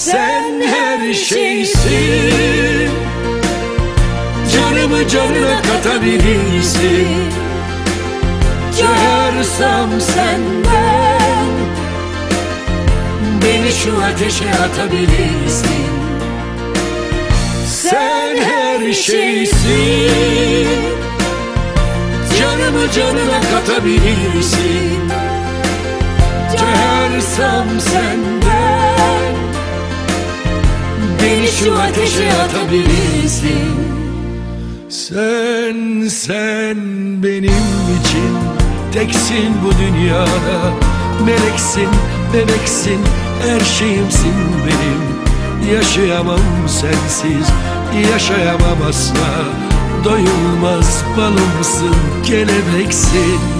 Sen her şeysin. Canımı canına katabilirsin. Çağırsam senden Beni şu ateşe atabilirsin. Sen her şeysin. Canımı canına katabilirsin. Çağırsam senden Beni şu ateşe atabilirsin. Sen, sen benim için Teksin bu dünyada. Meleksin, bebeksin Her şeyimsin benim. Yaşayamam sensiz Yaşayamam asla. Doyulmaz balımsın Kelebeksin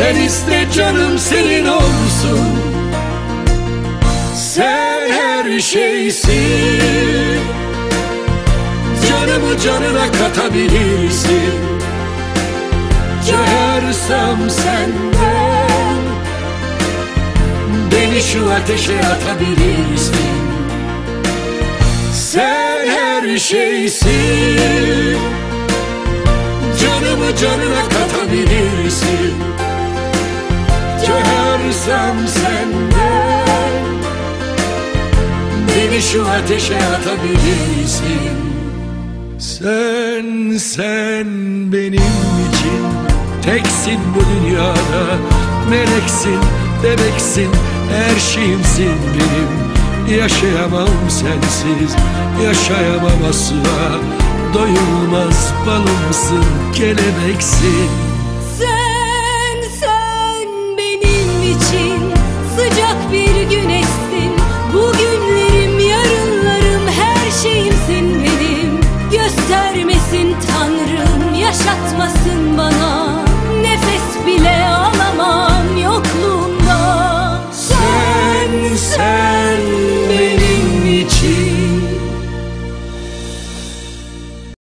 Sen iste canım senin olsun. Sen her şeysin. Canımı canına katabilirsin. Çağırsam senden Beni şu ateşe atabilirsin. Sen her şeysin. Canımı canına katabilirsin Çağırsam senden. Beni şu ateşe atabilirsin. Sen, sen benim için Teksin bu dünyada. Meleksin, bebeksin Her şeyimsin benim. Yaşayamam sensiz Yaşayamam asla. Doyulmaz balımsın Kelebeksin